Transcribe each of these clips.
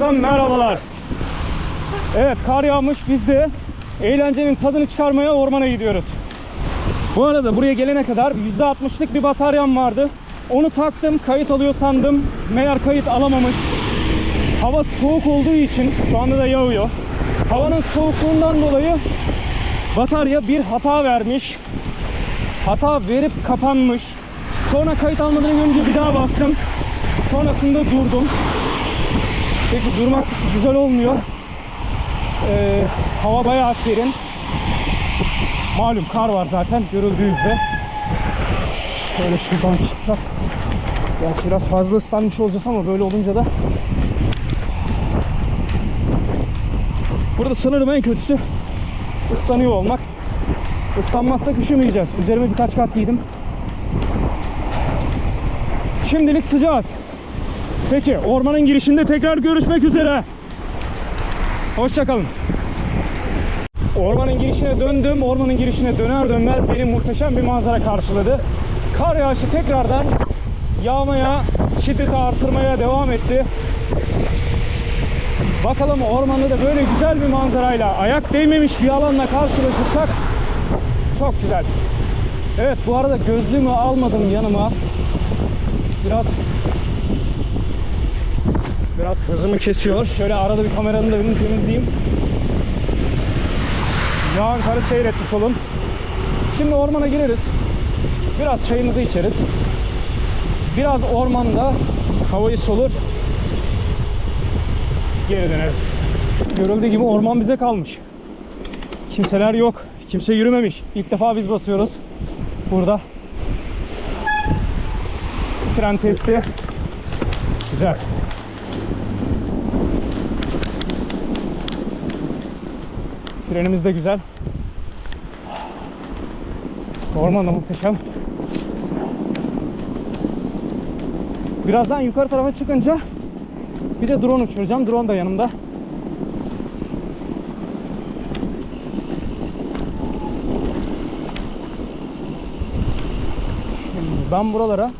İstanbul'dan merhabalar. Evet kar yağmış biz de eğlencenin tadını çıkarmaya ormana gidiyoruz. Bu arada buraya gelene kadar %60'lık bir bataryam vardı. Onu taktım kayıt alıyor sandım. Meğer kayıt alamamış. Hava soğuk olduğu için şu anda da yağıyor. Havanın soğukluğundan dolayı batarya bir hata vermiş. Hata verip kapanmış. Sonra kayıt almadan önce bir daha bastım. Sonrasında durdum. Peki durmak güzel olmuyor. Ee, hava bayağı serin. Malum kar var zaten görüldüğü üzere. Şöyle şuradan çıksak. Gerçi biraz fazla ıslanmış olacağız ama böyle olunca da Burada sanırım en kötüsü ıslanıyor olmak. Islanmazsak üşümeyeceğiz. Üzerime birkaç kat giydim. Şimdilik sıcağız. Peki ormanın girişinde tekrar görüşmek üzere. Hoşçakalın. Ormanın girişine döndüm. Ormanın girişine döner dönmez beni muhteşem bir manzara karşıladı. Kar yağışı tekrardan yağmaya, şiddeti artırmaya devam etti. Bakalım ormanda da böyle güzel bir manzarayla ayak değmemiş bir alanla karşılaşırsak çok güzel. Evet bu arada gözlüğümü almadım yanıma. Biraz biraz hızımı kesiyor. Şöyle arada bir kameranın da önünü temizleyeyim. Yağan karı seyretmiş olun. Şimdi ormana gireriz. Biraz çayımızı içeriz. Biraz ormanda havayı solur. Geri döneriz. Görüldüğü gibi orman bize kalmış. Kimseler yok. Kimse yürümemiş. İlk defa biz basıyoruz. Burada. Fren testi. Güzel. Frenimiz de güzel. Orman da muhteşem. Birazdan yukarı tarafa çıkınca bir de drone uçuracağım. Drone da yanımda. Şimdi ben buralara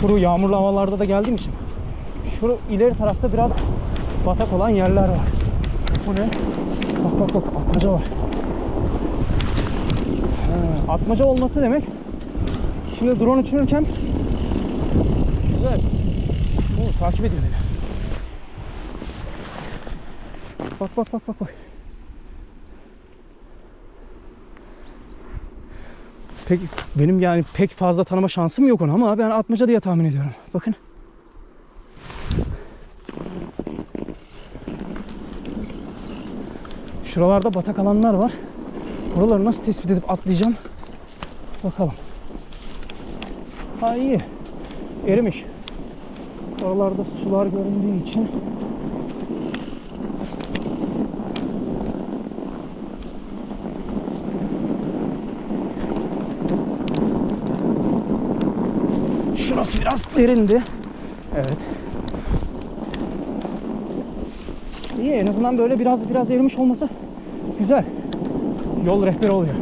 kuru yağmurlu havalarda da geldiğim için şu ileri tarafta biraz batak olan yerler var. Bu ne? Bak bak bak atmaca atmaca olması demek şimdi drone uçururken güzel. Oo, takip ediyor beni. Bak bak bak bak bak. Peki benim yani pek fazla tanıma şansım yok onu ama ben atmaca diye tahmin ediyorum. Bakın. Şuralarda batak alanlar var. Buraları nasıl tespit edip atlayacağım? Bakalım. Ha iyi. Erimiş. Oralarda sular göründüğü için Şurası biraz derindi. Evet. İyi en azından böyle biraz biraz erimiş olması güzel. Yol rehberi oluyor.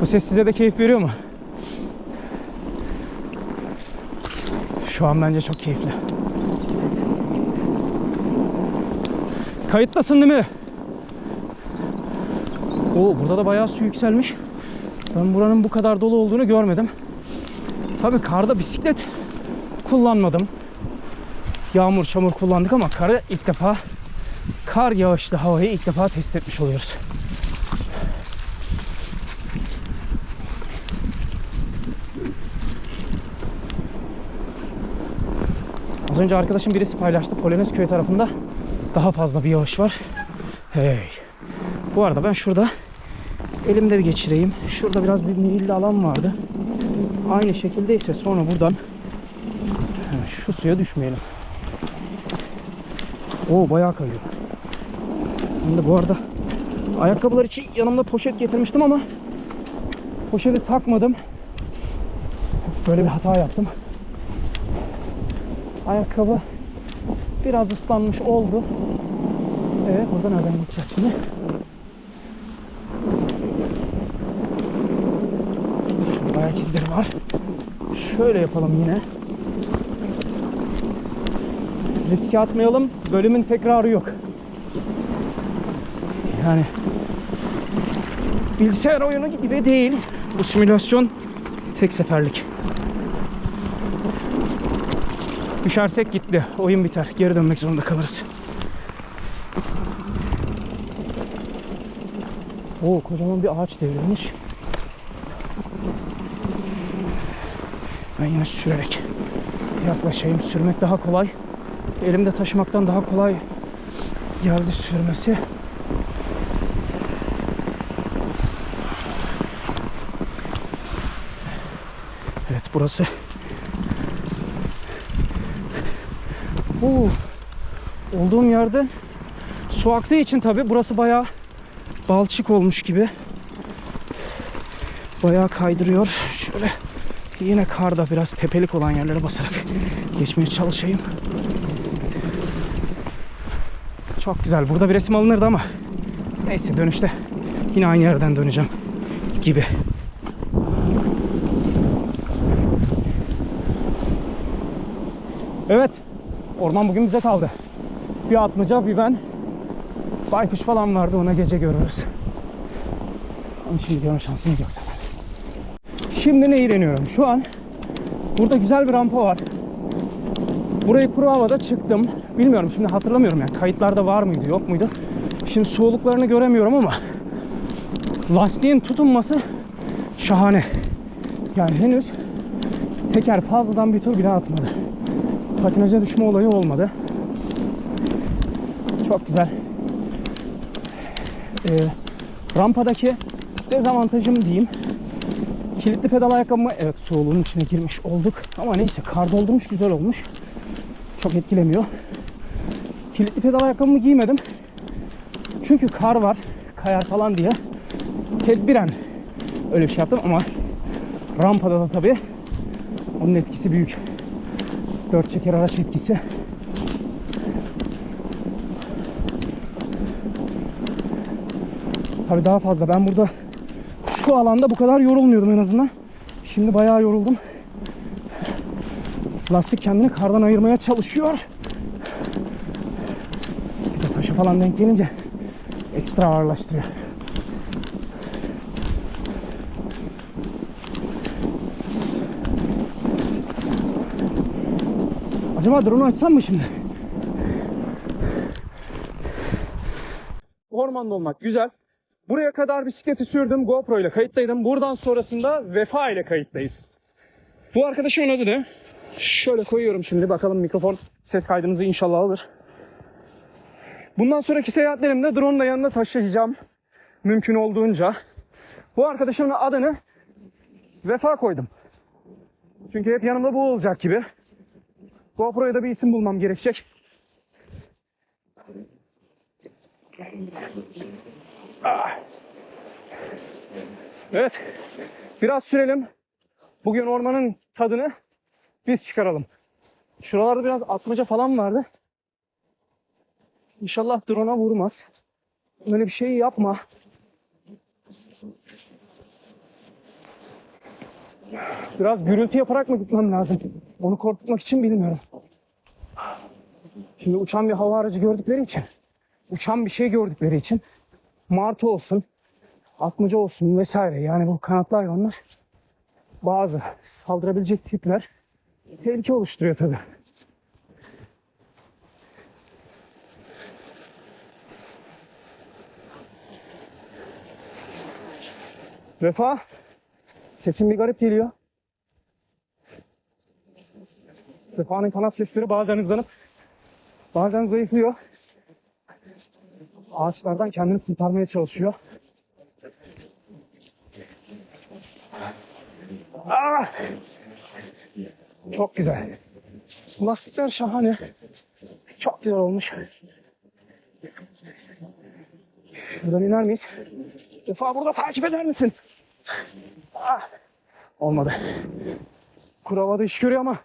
Bu ses size de keyif veriyor mu? Şu an bence çok keyifli. Kayıttasın değil mi? Oo burada da bayağı su yükselmiş. Ben buranın bu kadar dolu olduğunu görmedim. Tabii karda bisiklet kullanmadım. Yağmur çamur kullandık ama karı ilk defa kar yağışlı havayı ilk defa test etmiş oluyoruz. Az önce arkadaşım birisi paylaştı. Polonezköy tarafında daha fazla bir yağış var. Hey. Bu arada ben şurada elimde bir geçireyim. Şurada biraz bir meyilli alan vardı. Aynı şekilde ise sonra buradan şu suya düşmeyelim. Oo bayağı kayıyor. De bu arada ayakkabılar için yanımda poşet getirmiştim ama poşeti takmadım. Böyle bir hata yaptım. Ayakkabı biraz ıslanmış oldu. Evet buradan nereden gideceğiz şimdi? Şurada ayak izleri var. Şöyle yapalım yine. Riske atmayalım. Bölümün tekrarı yok. Yani bilgisayar oyunu gibi değil. Bu simülasyon tek seferlik. Düşersek gitti. Oyun biter. Geri dönmek zorunda kalırız. Oo kocaman bir ağaç devrilmiş. Ben yine sürerek yaklaşayım. Sürmek daha kolay. Elimde taşımaktan daha kolay geldi sürmesi. Evet burası. Oo, olduğum yerde su aktığı için tabi burası bayağı balçık olmuş gibi. Bayağı kaydırıyor. Şöyle yine karda biraz tepelik olan yerlere basarak geçmeye çalışayım. Çok güzel. Burada bir resim alınırdı ama neyse dönüşte yine aynı yerden döneceğim gibi. Evet. Orman bugün bize kaldı. Bir atmaca bir ben. Baykuş falan vardı ona gece görürüz. Ama şimdi görme şansımız yok zaten. Şimdi neyi deniyorum? Şu an burada güzel bir rampa var. Burayı kuru havada çıktım. Bilmiyorum şimdi hatırlamıyorum yani kayıtlarda var mıydı yok muydu. Şimdi soğukluklarını göremiyorum ama lastiğin tutunması şahane. Yani henüz teker fazladan bir tur bile atmadı. Patinaja düşme olayı olmadı. Çok güzel. Ee, rampadaki dezavantajım diyeyim. Kilitli pedal ayakkabımı evet soğuluğun içine girmiş olduk. Ama neyse kar doldurmuş güzel olmuş. Çok etkilemiyor. Kilitli pedal ayakkabımı giymedim. Çünkü kar var. Kayar falan diye. Tedbiren öyle bir şey yaptım ama rampada da tabii onun etkisi büyük. Dört çeker araç etkisi. Tabii daha fazla. Ben burada şu alanda bu kadar yorulmuyordum en azından. Şimdi bayağı yoruldum. Lastik kendini kardan ayırmaya çalışıyor. Falan denk gelince ekstra ağırlaştırıyor. Acaba drone'u açsam mı şimdi? Ormanda olmak güzel. Buraya kadar bisikleti sürdüm. GoPro ile kayıttaydım. Buradan sonrasında Vefa ile kayıttayız. Bu arkadaşımın adı ne? Şöyle koyuyorum şimdi. Bakalım mikrofon ses kaydınızı inşallah alır. Bundan sonraki seyahatlerimde drone da yanında taşıyacağım. Mümkün olduğunca. Bu arkadaşımın adını Vefa koydum. Çünkü hep yanımda bu olacak gibi. GoPro'ya da bir isim bulmam gerekecek. Ah. Evet. Biraz sürelim. Bugün ormanın tadını biz çıkaralım. Şuralarda biraz atmaca falan vardı. İnşallah drone'a vurmaz. Öyle bir şey yapma. Biraz gürültü yaparak mı gitmem lazım? Onu korkutmak için bilmiyorum. Şimdi uçan bir hava aracı gördükleri için, uçan bir şey gördükleri için martı olsun, atmaca olsun vesaire yani bu kanatlı hayvanlar bazı saldırabilecek tipler tehlike oluşturuyor tabi. Vefa, sesin bir garip geliyor. Vefa'nın kanat sesleri bazen hızlanıp bazen zayıflıyor. Ağaçlardan kendini kurtarmaya çalışıyor. Ah! Çok güzel. Lastikler şahane. Çok güzel olmuş. Şuradan iner miyiz? Vefa burada takip eder misin? Ah! Olmadı. Kuravada iş görüyor ama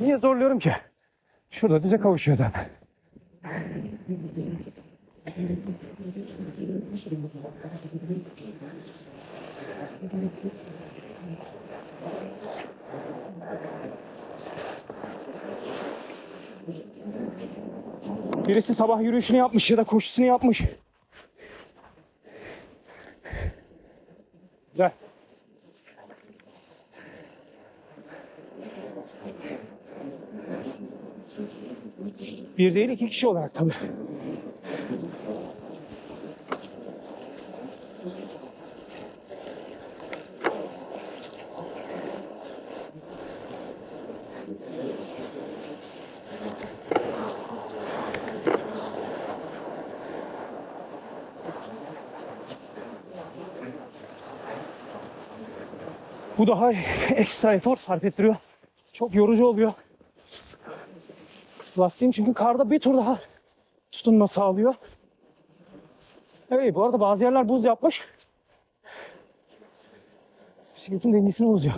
Niye zorluyorum ki? Şurada dize kavuşuyor zaten. Birisi sabah yürüyüşünü yapmış ya da koşusunu yapmış. Gel. Bir değil iki kişi olarak tabii. Bu daha ekstra efor sarf ettiriyor. Çok yorucu oluyor. Lastiğim çünkü karda bir tur daha tutunma sağlıyor. Evet bu arada bazı yerler buz yapmış. Bisikletin dengesini bozuyor.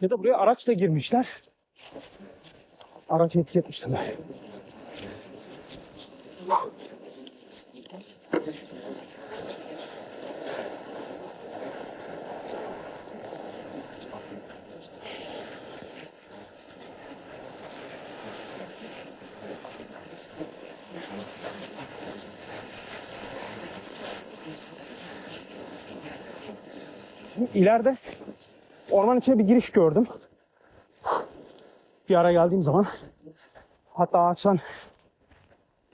Ya da buraya araçla girmişler. Araç etki etmiş tabii. İleride orman içine bir giriş gördüm. Bir ara geldiğim zaman hatta ağaçtan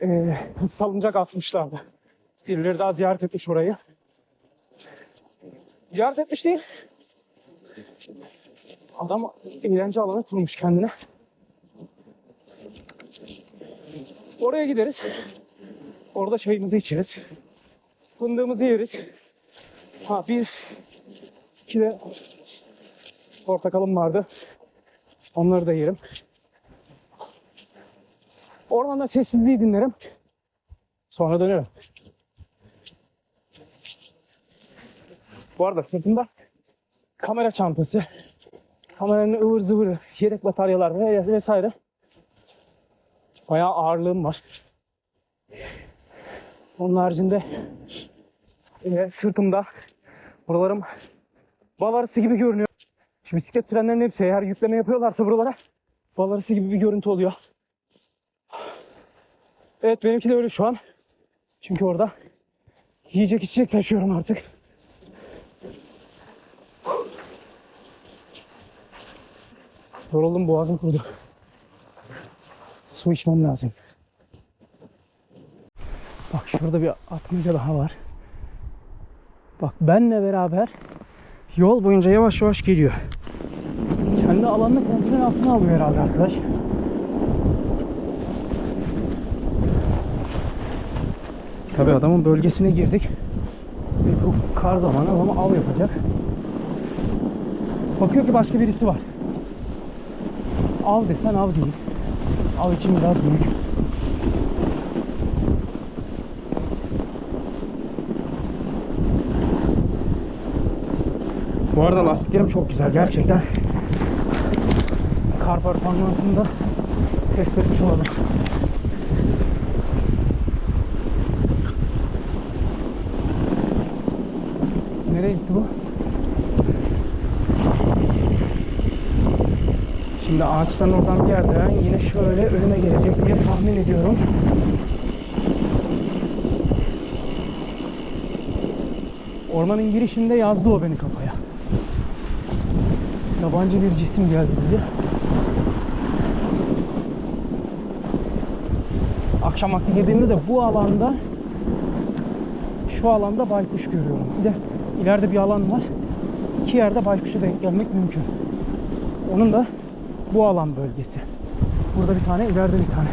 eee salıncak asmışlardı. Birileri daha ziyaret etmiş orayı. Ziyaret etmiş değil. Adam eğlence alanı kurmuş kendine. Oraya gideriz. Orada çayımızı içeriz. Fındığımızı yeriz. Ha bir iki de portakalım vardı. Onları da yerim. Ormanda sessizliği dinlerim. Sonra dönerim. Bu arada sırtımda kamera çantası, kameranın ıvır zıvırı, yedek bataryalar ve vesaire. Bayağı ağırlığım var. Onun haricinde e, sırtımda buralarım bal arısı gibi görünüyor. Şu bisiklet frenlerinin hepsi eğer yükleme yapıyorlarsa buralara bal arısı gibi bir görüntü oluyor. Evet benimki de öyle şu an. Çünkü orada yiyecek içecek taşıyorum artık. Yoruldum boğazım kurudu. Su içmem lazım. Bak şurada bir atmaca daha var. Bak benle beraber yol boyunca yavaş yavaş geliyor. Kendi alanını kontrol altına alıyor herhalde arkadaş. Tabi adamın bölgesine girdik. Ve bu kar zamanı ama av yapacak. Bakıyor ki başka birisi var. Av desen av değil. Av için biraz büyük. Bu arada lastiklerim çok güzel gerçekten. Kar performansını da test etmiş olalım. Nereye gitti bu? Şimdi ağaçtan oradan bir yerden yine şöyle önüme gelecek diye tahmin ediyorum. Ormanın girişinde yazdı o beni kafaya. Yabancı bir cisim geldi dedi. Akşam vakti girdiğimde de bu alanda şu alanda baykuş görüyorum. Bir de ileride bir alan var. İki yerde baykuşa denk gelmek mümkün. Onun da bu alan bölgesi. Burada bir tane, ileride bir tane.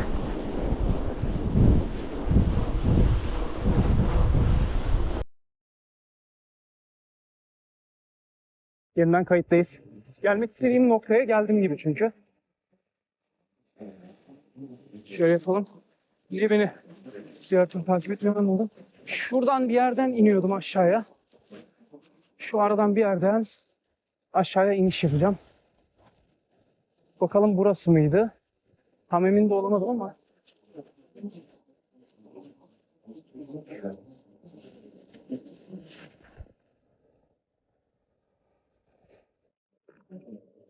Yeniden kayıttayız. Gelmek istediğim noktaya geldim gibi çünkü. Şöyle yapalım. Biri beni diğer türlü takip etmiyor anladım. Şuradan bir yerden iniyordum aşağıya. Şu aradan bir yerden aşağıya iniş yapacağım. Bakalım burası mıydı? Tam emin de olamadım ama.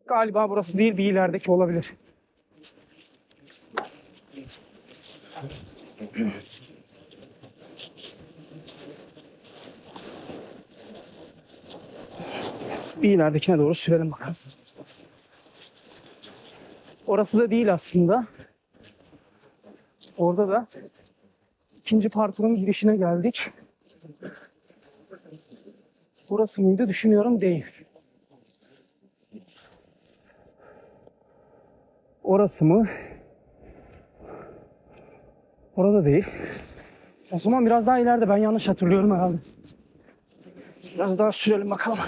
Galiba burası değil bir ilerideki olabilir. Bir ileridekine doğru sürelim bakalım. Orası da değil aslında. Orada da ikinci parkurun girişine geldik. Burası mıydı düşünüyorum değil. Orası mı? Orada değil. O zaman biraz daha ileride ben yanlış hatırlıyorum herhalde. Biraz daha sürelim bakalım.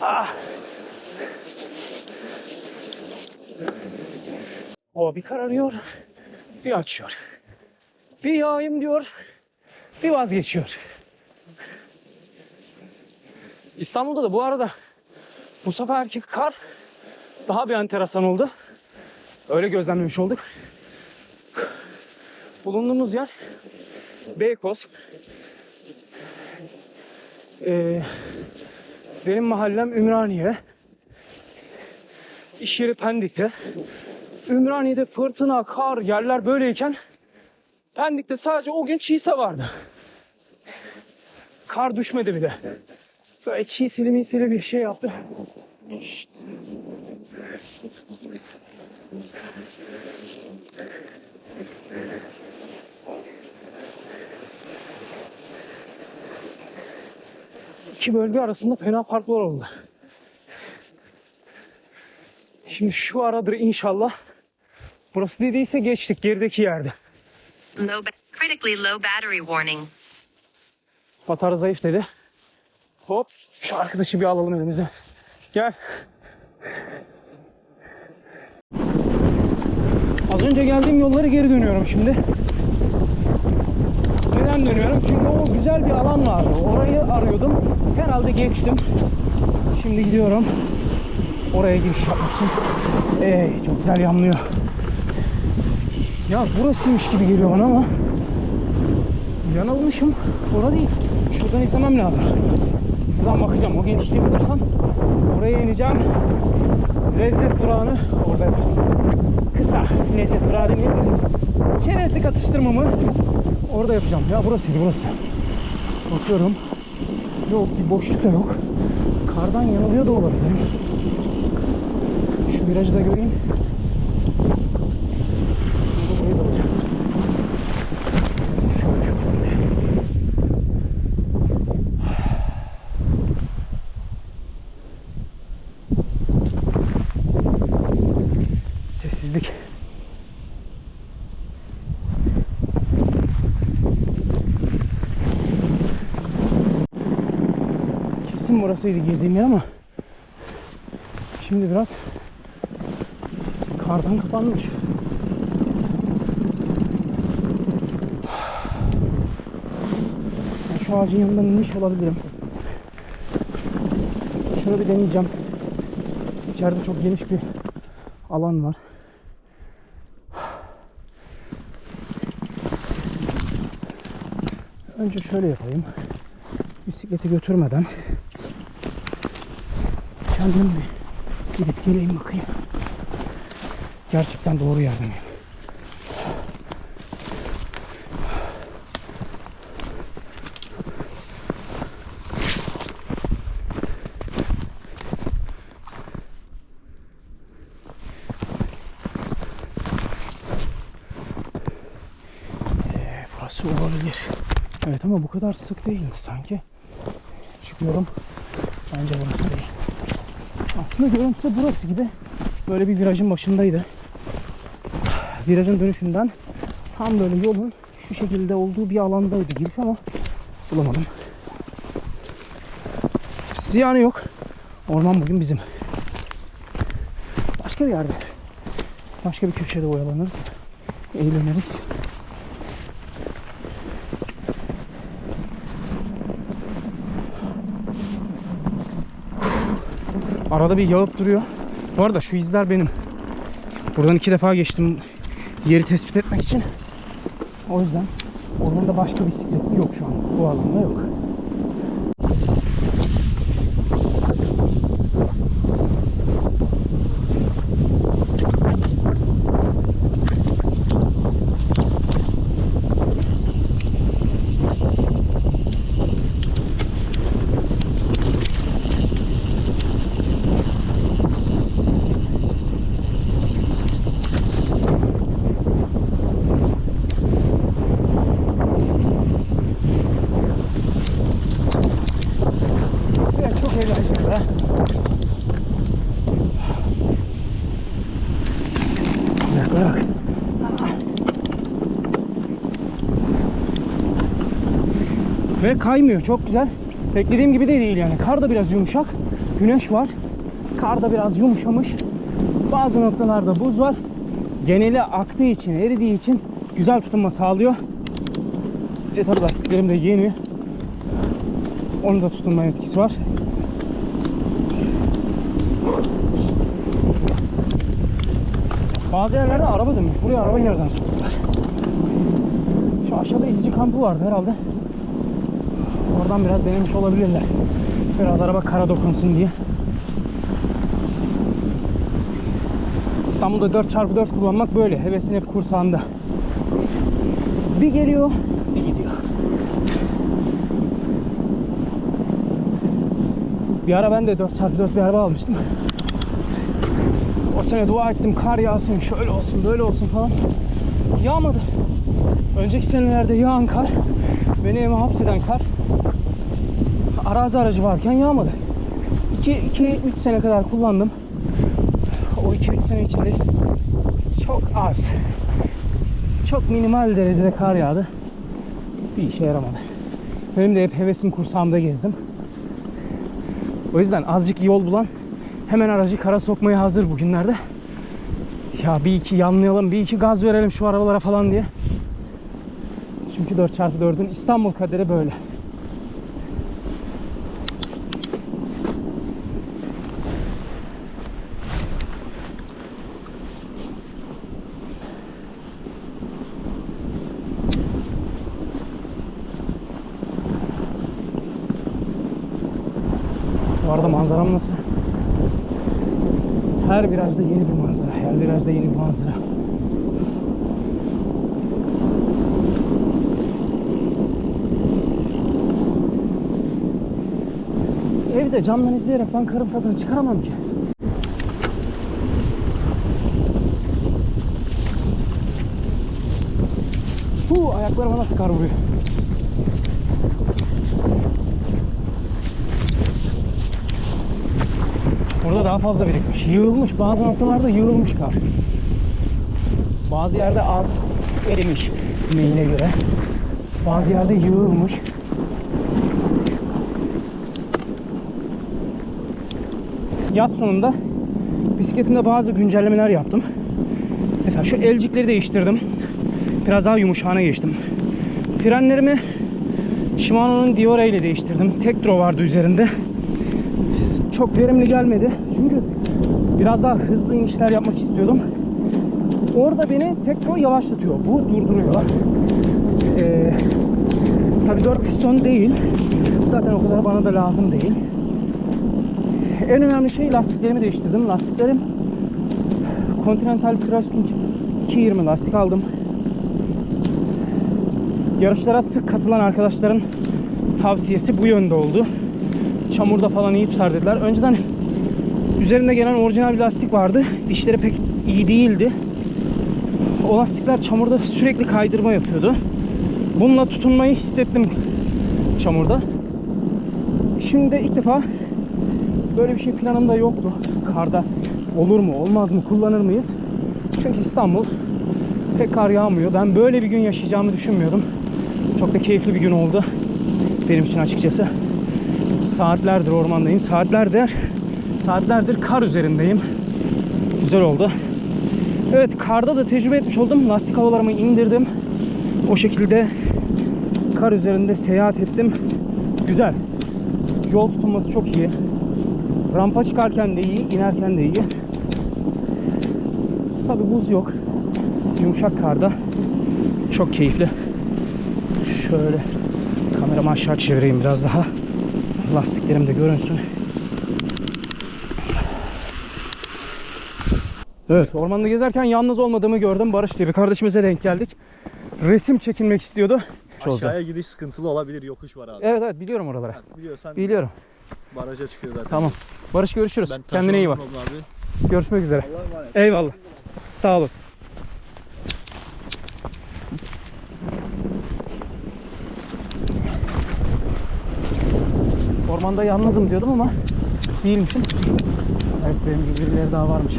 Ah. O bir kararıyor, bir açıyor. Bir yağayım diyor, bir vazgeçiyor. İstanbul'da da bu arada bu seferki kar daha bir enteresan oldu. Öyle gözlemlemiş olduk. Bulunduğumuz yer Beykoz. Ee, benim mahallem Ümraniye. İş yeri Pendik'te. Ümraniye'de fırtına, kar, yerler böyleyken Pendik'te sadece o gün çiğse vardı. Kar düşmedi bile. Böyle çiğseli miseli bir şey yaptı. İki bölge arasında fena farklar oldu. Şimdi şu aradır inşallah. Burası dediyse geçtik gerideki yerde. Low critically low battery warning. Batarya zayıf dedi. Hop şu arkadaşı bir alalım elimize. Gel. Az önce geldiğim yolları geri dönüyorum şimdi. Neden dönüyorum? Çünkü o güzel bir alan vardı. Orayı arıyordum. Herhalde geçtim. Şimdi gidiyorum. Oraya giriş yapmak için. Ey çok güzel yanlıyor. Ya burasıymış gibi geliyor bana ama yanılmışım. Orada değil. Şuradan izlemem lazım. Şuradan bakacağım. O genişliği bulursam oraya ineceğim. Lezzet durağını orada. Kısa lezzet durağı demeyelim. Çerezlik atıştırmamı orada yapacağım. Ya burasıydı burası. Bakıyorum. Yok bir boşluk da yok. Kardan yanılıyor da olabilirim. Şu virajı da göreyim. Şimdi burayı da alacağım. Şöyle yapalım. Sessizlik. Kesin burasıydı girdiğim yer ama şimdi biraz kardan kapanmış. Ben şu ağacın yanından inmiş olabilirim. Şunu bir deneyeceğim. İçeride çok geniş bir alan var. Önce şöyle yapayım. Bisikleti götürmeden kendim bir gidip geleyim bakayım. Gerçekten doğru yerde miyim? Ee, burası olabilir. Evet ama bu kadar sık değildi sanki. Çıkıyorum. Bence burası değil. Aslında görüntüde burası gibi. Böyle bir virajın başındaydı. Virajın dönüşünden tam böyle yolun şu şekilde olduğu bir alandaydı giriş ama bulamadım. Ziyanı yok. Orman bugün bizim. Başka bir yerde. Başka bir köşede oyalanırız. Eğleniriz. Arada bir yağıp duruyor. Bu arada şu izler benim. Buradan iki defa geçtim yeri tespit etmek için. O yüzden ormanda başka bisikletli yok şu an. Bu alanda yok. Ve kaymıyor. Çok güzel. Beklediğim gibi de değil yani. Kar da biraz yumuşak. Güneş var. Kar da biraz yumuşamış. Bazı noktalarda buz var. Geneli aktığı için, eridiği için güzel tutunma sağlıyor. E tabi lastiklerim de yeni. Onun da tutunma etkisi var. Bazı yerlerde araba dönmüş. Buraya arabayı nereden soktular? Şu aşağıda izci kampı vardı herhalde. Oradan biraz denemiş olabilirler. Biraz araba kara dokunsun diye. İstanbul'da 4x4 kullanmak böyle. Hevesin hep kursağında. Bir geliyor, bir gidiyor. Bir ara ben de 4x4 bir araba almıştım. O sene dua ettim kar yağsın, şöyle olsun, böyle olsun falan. Yağmadı. Önceki senelerde yağan kar, beni eve hapseden kar, arazi aracı varken yağmadı. 2-3 sene kadar kullandım. O 2-3 sene içinde çok az, çok minimal derecede kar yağdı. Bir işe yaramadı. Benim de hep hevesim kursağımda gezdim. O yüzden azıcık yol bulan hemen aracı kara sokmaya hazır bugünlerde. Ya bir iki yanlayalım, bir iki gaz verelim şu arabalara falan diye. Çünkü 4x4'ün İstanbul kaderi böyle. Bu arada manzaram nasıl? Her virajda yeni bir manzara. Her virajda yeni bir manzara. Evde camdan izleyerek ben karın tadını çıkaramam ki. Huu, ayaklarıma nasıl kar vuruyor. Burada daha fazla birikmiş. Yığılmış. Bazı noktalarda yığılmış kar. Bazı yerde az erimiş meyile göre. Bazı yerde yığılmış. Yaz sonunda bisikletimde bazı güncellemeler yaptım. Mesela şu elcikleri değiştirdim. Biraz daha yumuşağına geçtim. Frenlerimi Shimano'nun Diore ile değiştirdim. Tektro vardı üzerinde çok verimli gelmedi. Çünkü biraz daha hızlı inişler yapmak istiyordum. Orada beni tekrar yavaşlatıyor. Bu durduruyor. Ee, tabii 4 piston değil. Zaten o kadar bana da lazım değil. En önemli şey lastiklerimi değiştirdim. Lastiklerim Continental Crafting 220 lastik aldım. Yarışlara sık katılan arkadaşların tavsiyesi bu yönde oldu çamurda falan iyi tutar dediler. Önceden üzerinde gelen orijinal bir lastik vardı. Dişleri pek iyi değildi. O lastikler çamurda sürekli kaydırma yapıyordu. Bununla tutunmayı hissettim çamurda. Şimdi de ilk defa böyle bir şey planımda yoktu. Karda olur mu olmaz mı kullanır mıyız? Çünkü İstanbul pek kar yağmıyor. Ben böyle bir gün yaşayacağımı düşünmüyordum. Çok da keyifli bir gün oldu. Benim için açıkçası saatlerdir ormandayım. Saatlerdir saatlerdir kar üzerindeyim. Güzel oldu. Evet karda da tecrübe etmiş oldum. Lastik havalarımı indirdim. O şekilde kar üzerinde seyahat ettim. Güzel. Yol tutunması çok iyi. Rampa çıkarken de iyi, inerken de iyi. Tabi buz yok. Yumuşak karda. Çok keyifli. Şöyle kameramı aşağı çevireyim biraz daha. Lastiklerim de görünsün. Evet ormanda gezerken yalnız olmadığımı gördüm. Barış diye bir kardeşimize denk geldik. Resim çekilmek istiyordu. Aşağıya gidiş sıkıntılı olabilir. Yokuş var abi. Evet evet biliyorum oraları. Biliyorsan Biliyorum. baraja çıkıyor zaten. Tamam. Barış görüşürüz. Ben Kendine iyi bak. Abi. Görüşmek üzere. Allah'a emanet. Eyvallah. Sağ olasın. Ormanda yalnızım diyordum ama değilmişim. Evet benim gibi birileri daha varmış.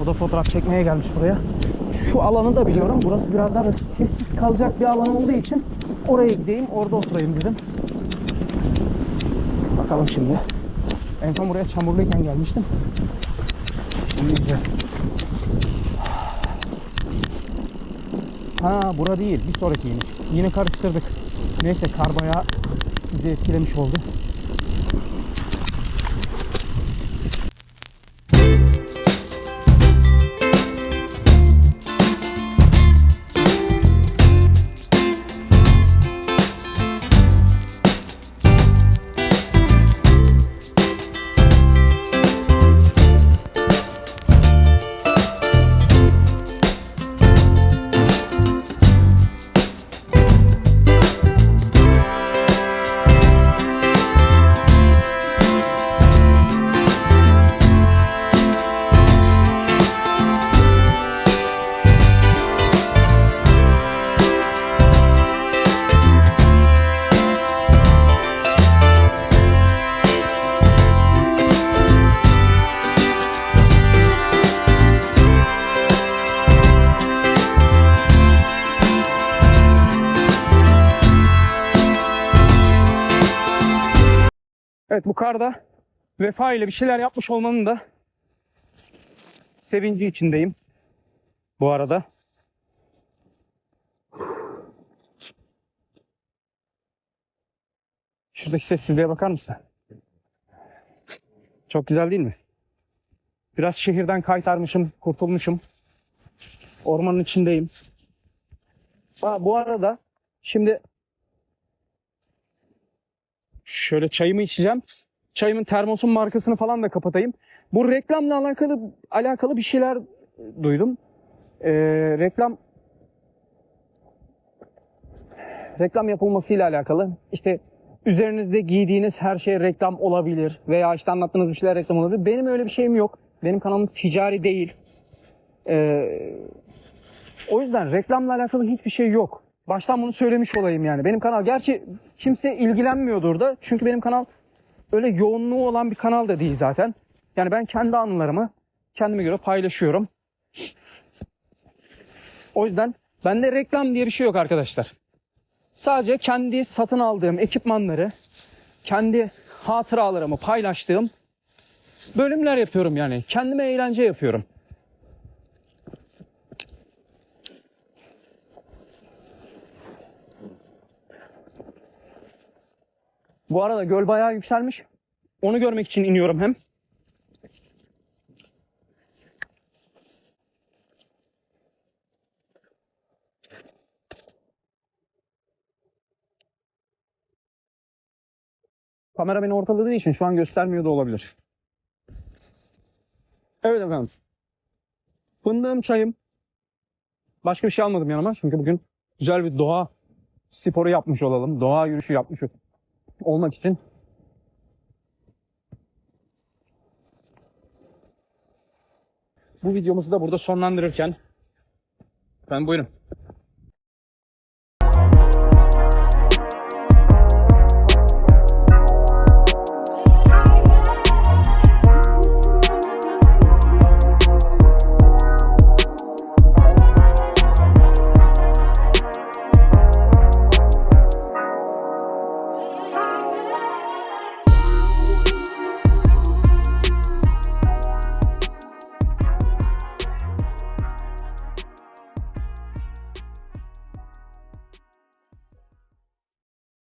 Bu da fotoğraf çekmeye gelmiş buraya. Şu alanı da biliyorum. Burası biraz daha sessiz kalacak bir alan olduğu için oraya gideyim, orada oturayım dedim. Bakalım şimdi. En son buraya çamurluyken gelmiştim. Şimdi güzel. Ha bura değil. Bir sonraki iniş. Yine karıştırdık. Neyse kar bayağı bizi etkilemiş oldu. Evet bu karda vefa ile bir şeyler yapmış olmanın da sevinci içindeyim. Bu arada. Şuradaki sessizliğe bakar mısın? Çok güzel değil mi? Biraz şehirden kaytarmışım, kurtulmuşum. Ormanın içindeyim. Ha, bu arada şimdi Şöyle çayımı içeceğim. Çayımın termosun markasını falan da kapatayım. Bu reklamla alakalı alakalı bir şeyler duydum. Ee, reklam reklam yapılmasıyla alakalı. İşte üzerinizde giydiğiniz her şey reklam olabilir veya işte anlattığınız bir şeyler reklam olabilir. Benim öyle bir şeyim yok. Benim kanalım ticari değil. Ee, o yüzden reklamla alakalı hiçbir şey yok. Baştan bunu söylemiş olayım yani. Benim kanal gerçi kimse ilgilenmiyordur da. Çünkü benim kanal öyle yoğunluğu olan bir kanal da değil zaten. Yani ben kendi anılarımı kendime göre paylaşıyorum. O yüzden bende reklam diye bir şey yok arkadaşlar. Sadece kendi satın aldığım ekipmanları, kendi hatıralarımı paylaştığım bölümler yapıyorum yani. Kendime eğlence yapıyorum. Bu arada göl bayağı yükselmiş. Onu görmek için iniyorum hem. Kamera beni ortaladığı için şu an göstermiyor da olabilir. Evet efendim. Fındığım çayım. Başka bir şey almadım yanıma çünkü bugün güzel bir doğa sporu yapmış olalım. Doğa yürüyüşü yapmış olmak için bu videomuzu da burada sonlandırırken ben buyurun.